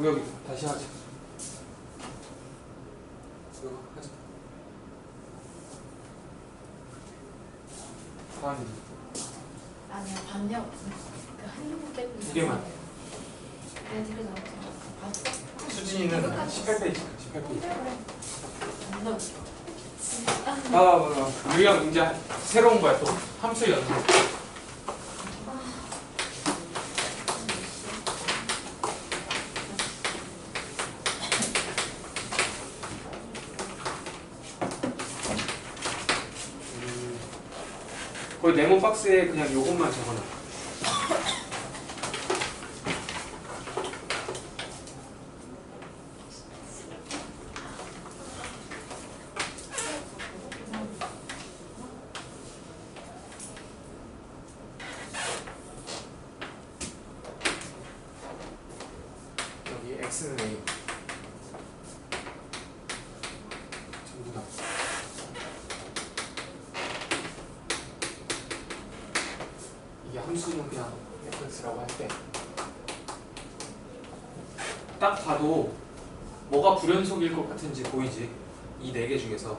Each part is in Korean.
우혁이 다시 하자. 우혁 하자. 다음이 아니야 없어. 그한 개. 두 개만. 내가 뒤로 나왔잖아. 봤어? 수진이는 18페이지. 18페이지. 안 나와. 아, 아, 아, 유형 이제 새로운 거야 또 함수 연속. 네모 박스에 그냥 요것만 적어놔. 여기 x는 a. 전부 다. 이게 함수는 그냥 fx라고 할 때. 딱 봐도 뭐가 불연속일 것 같은지 보이지? 이 네 개 중에서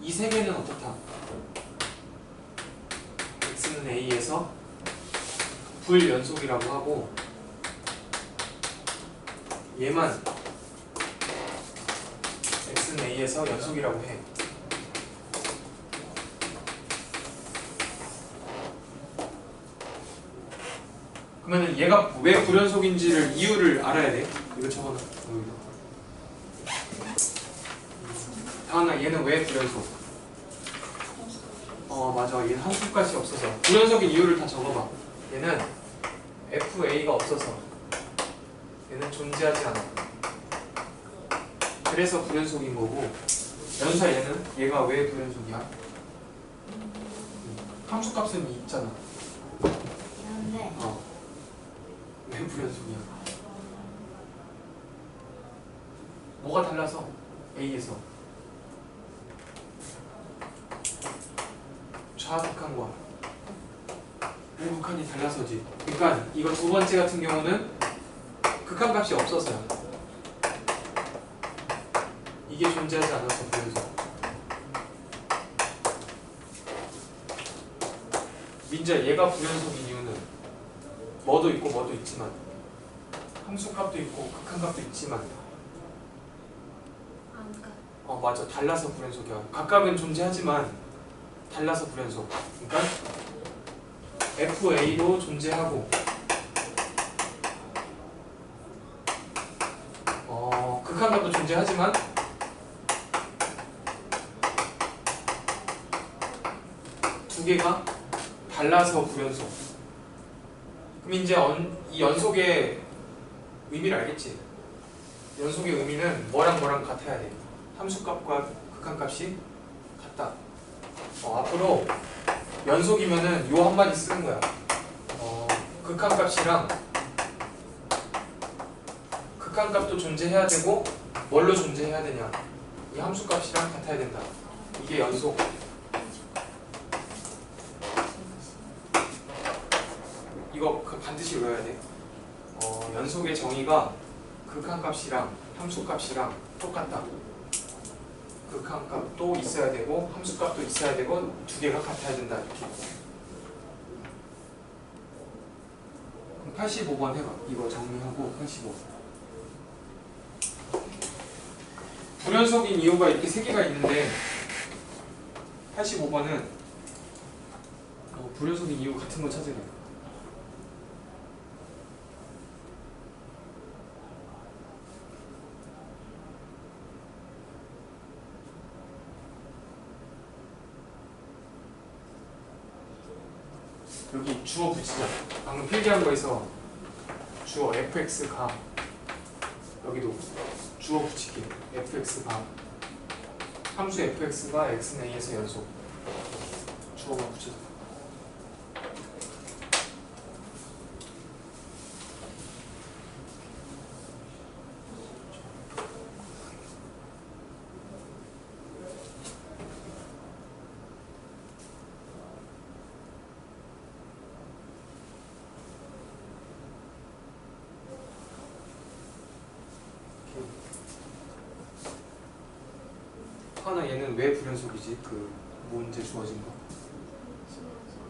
이 세 개는 어떻다? x는 a에서 불연속이라고 하고 얘만 x는 a에서 연속이라고 해. 그러면 얘가 왜 불연속인지를 이유를 알아야 돼. 이거 적어놔. 여기다. 다은아 얘는 왜 불연속? 어 맞아 얘는 한 수까지 없어서 불연속인 이유를 다 적어봐. 얘는 FA가 없어서 얘는 존재하지 않아. 그래서 불연속인 거고 연수야 얘는 얘가 왜 불연속이야? 함수값은 있잖아. 그런데 어. 왜 불연속이야? 뭐가 달라서? A에서 좌극한과 우극한이 달라서지. 그러니까 이거 두 번째 같은 경우는 극한값이 없어서야. 이게 존재하지 않아서 불연속. 민자 얘가 불연속인 이유는 뭐도 있고 뭐도 있지만 함수값도 있고 극한값도 있지만. 어 맞아. 달라서 불연속이야. 각각은 존재하지만 달라서 불연속. 그러니까 FA도 존재하고 어 극한값도 존재하지만 두 개가 달라서 불연속 그럼 이제 언- 이 연속의 의미를 알겠지? 연속의 의미는 뭐랑 뭐랑 같아야 돼. 함수값과 극한값이 같다. 어, 앞으로 연속이면은 요 한마디 쓰는 거야. 어, 극한값이랑 극한값도 존재해야 되고 뭘로 존재해야 되냐? 이 함수값이랑 같아야 된다. 이게 연속. 이거 그 반드시 외워야 돼. 어, 연속의 정의가 극한값이랑 함수값이랑 똑같다. 극한값도 있어야 되고 함수값도 있어야 되고 두 개가 같아야 된다 이렇게. 그럼 85번 해봐. 이거 정리하고 85. 불연속인 이유가 이렇게 세 개가 있는데 85번은 어, 불연속인 이유 같은 거 찾으래. 여기 주어 붙이자. 방금 필기한 거에서 주어 fx가 여기도 주어 붙이기 fx가 함수 fx가 x는 a에서 연속. 주어가 붙여서 하나 얘는 왜 불연속이지? 그 문제 주어진 거.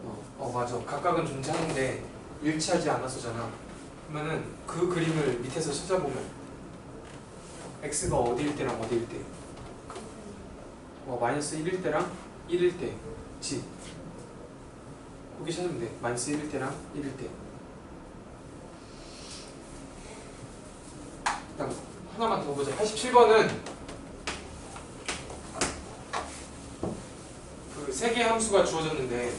어, 어 맞아. 각각은 존재하는데 일치하지 않았었잖아. 그러면은 그 그림을 밑에서 찾아보면 x가 어디일 때랑 어디일 때? 어, 마이너스 1일 때랑 1일 때, 지. 거기 찾으면 돼. 마이너스 1일 때랑 1일 때. 일단 하나만 더 보자. 87번은 그 세 개의 함수가 주어졌는데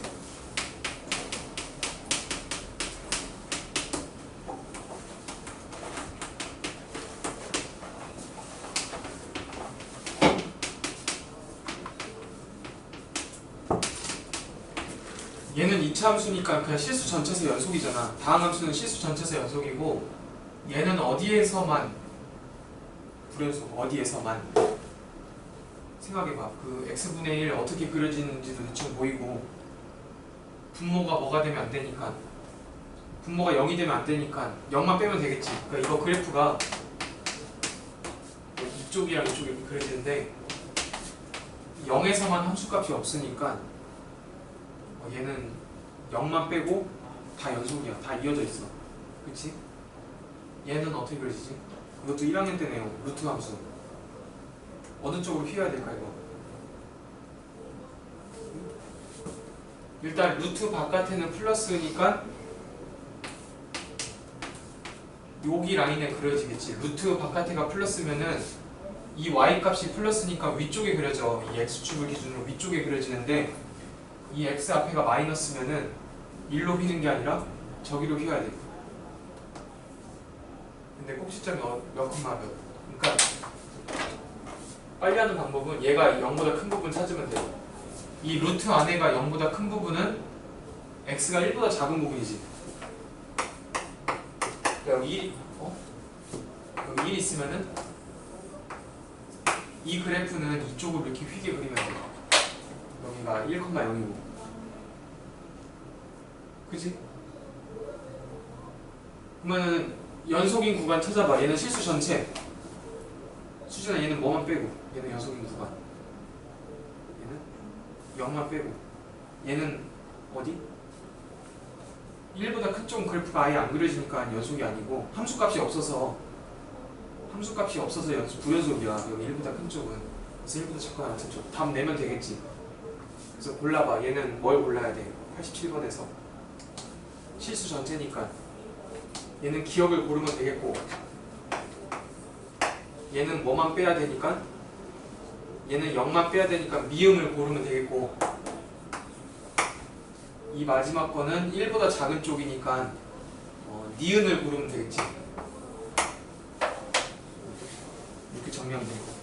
얘는 2차 함수니까 그냥 실수 전체에서 연속이잖아. 다음 함수는 실수 전체에서 연속이고 얘는 어디에서만 불연속 어디에서만 생각해봐. 그 x분의 1 어떻게 그려지는지도 대충 보이고 분모가 뭐가 되면 안 되니까 분모가 0이 되면 안 되니까 0만 빼면 되겠지. 그러니까 이거 그래프가 이쪽이랑 이쪽이 이렇게 그려지는데 0에서만 함수값이 없으니까 어, 얘는 0만 빼고 다 연속이야. 다 이어져 있어. 그치? 얘는 어떻게 그려지지? 이것도 1학년 때 내용, 루트 함수. 어느 쪽으로 휘어야 될까, 이거? 일단 루트 바깥에는 플러스니까 여기 라인에 그려지겠지. 루트 바깥에가 플러스면은 이 y 값이 플러스니까 위쪽에 그려져. 이 x축을 기준으로 위쪽에 그려지는데 이 x 앞에가 마이너스면은 1로 휘는 게 아니라 저기로 휘어야 돼. 근데 꼭지점이 어- 몇 콤마 몇. 그러니까 빨리 하는 방법은 얘가 0보다 큰 부분 찾으면 돼. 이 루트 안에가 0보다 큰 부분은 x가 1보다 작은 부분이지. 여기 1, 어? 여기 1 있으면은 이 그래프는 이쪽으로 이렇게 휘게 그리면 돼. 여기가 1,0이고. 그지? 그러면은 연속인 구간 찾아봐. 얘는 실수 전체. 수진아 얘는 뭐만 빼고. 얘는 연속인 구간. 얘는 0만 빼고. 얘는 어디? 1보다 큰 쪽은 그래프가 아예 안 그려지니까 연속이 아니고 함수값이 없어서 함수값이 없어서 연속, 부연속이야. 여기 1보다 큰 쪽은. 그래서 1보다 작거나 같은 쪽. 답 내면 되겠지. 그래서 골라봐. 얘는 뭘 골라야 돼? 87번에서. 실수 전체니까. 얘는 기억을 고르면 되겠고. 얘는 뭐만 빼야 되니까? 얘는 0만 빼야 되니까 미음을 고르면 되겠고. 이 마지막 거는 1보다 작은 쪽이니까 어, 니은을 고르면 되겠지. 이렇게 정리하면 되고.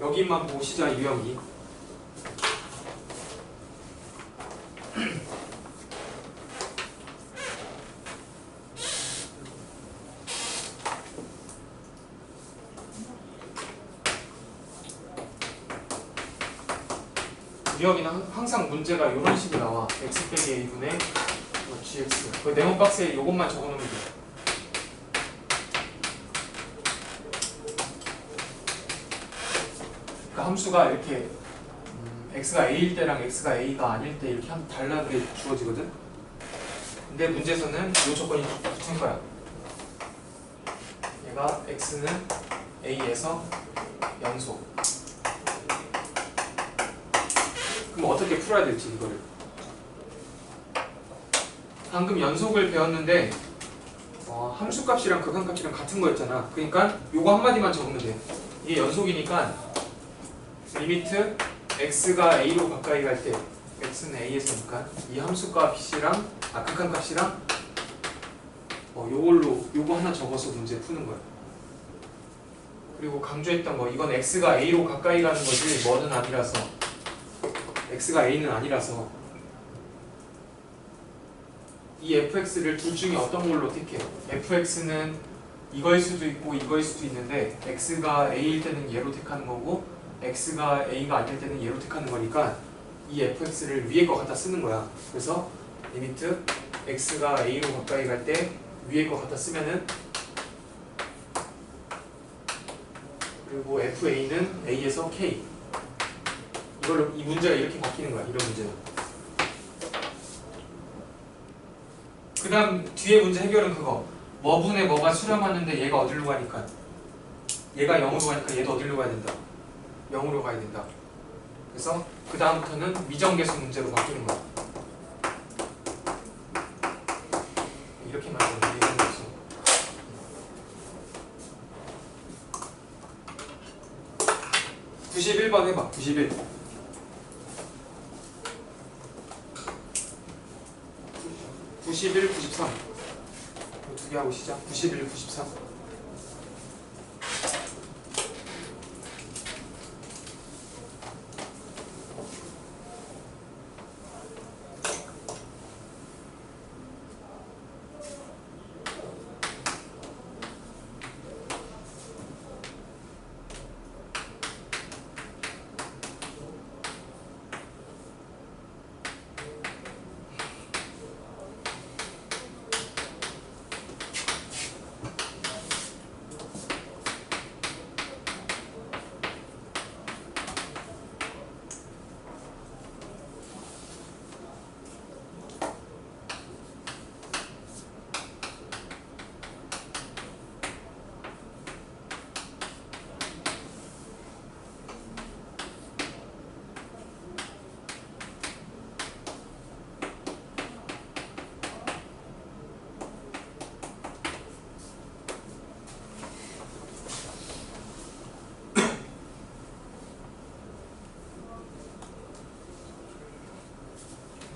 여기만 보시자 유형이. 항- 항상 문제가 이런 식으로 나와. x 빼기 a분의 뭐 gx. 그 네모 박스에 이것만 적어놓으면 돼. 그 함수가 이렇게 음, x가 a일 때랑 x가 a가 아닐 때 이렇게 한 달라게 주어지거든. 근데 문제에서는 이 조건이 붙은 거야. 얘가 x는 a에서 연속. 그럼 어떻게 풀어야 될지 이거를. 방금 연속을 배웠는데 어, 함수값이랑 극한값이랑 같은 거였잖아. 그러니까 요거 한마디만 적으면 돼. 이게 연속이니까 리미트 x가 a로 가까이 갈 때 x는 a에서니까 이 함수값이랑 아 극한값이랑 어, 요걸로 요거 하나 적어서 문제 푸는 거야. 그리고 강조했던 거 이건 x가 a로 가까이 가는 거지 뭐는 아니라서 x가 a는 아니라서 이 fx를 둘 중에 어떤 걸로 택해? fx는 이거일 수도 있고 이거일 수도 있는데 x가 a일 때는 얘로 택하는 거고 x가 a가 아닐 때는 얘로 택하는 거니까 이 fx를 위에 거 갖다 쓰는 거야. 그래서 리미트 x가 a로 가까이 갈 때 위에 거 갖다 쓰면은 그리고 FA는 A에서 K. 이걸로 이 문제가 이렇게 바뀌는 거야. 이런 문제는. 그 다음 뒤에 문제 해결은 그거. 뭐분에 뭐가 수렴하는데 얘가 어디로 가니까 얘가 0으로 가니까 얘도 어디로 가야 된다. 0으로 가야 된다. 그래서 그 다음부터는 미정계수 문제로 바뀌는 거야. 이렇게 만드는 거야. 미정계수. (91번) 해봐 (91) (91) (93) 두 개 하고 시작. (91) (93)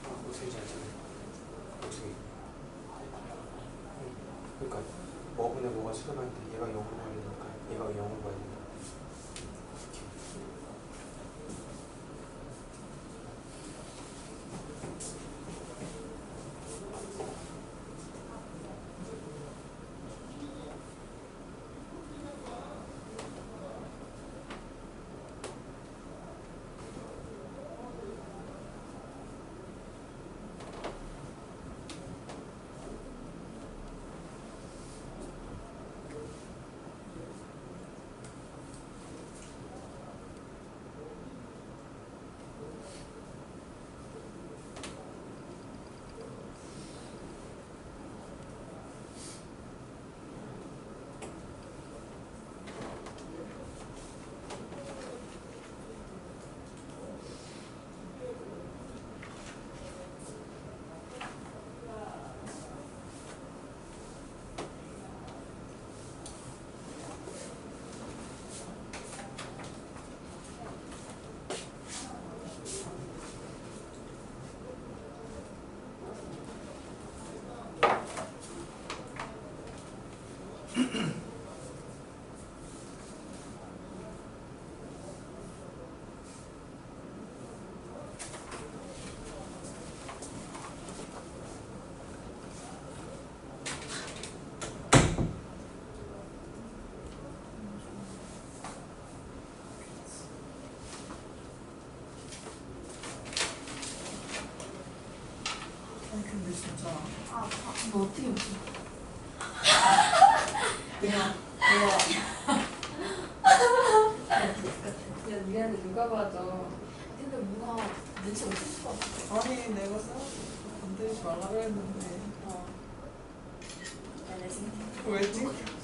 아, 어떻게 잘 되네. 어떻게? 그러니까 뭐분에 뭐가 수렴하는데 얘가 0으로 가야 되니까 얘가 0으로 가야. 아니 근데 진짜 아, 아, 너 어떻게 웃어? 내가 야, 미안해 누가 봐도 근데 뭔가 눈치 못 챘을 것 같아. 아니 내가 생각해서 건드리지 말라고 했는데 어. 내 생각. 왜 찍?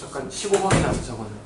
잠깐 15번이라서 저거는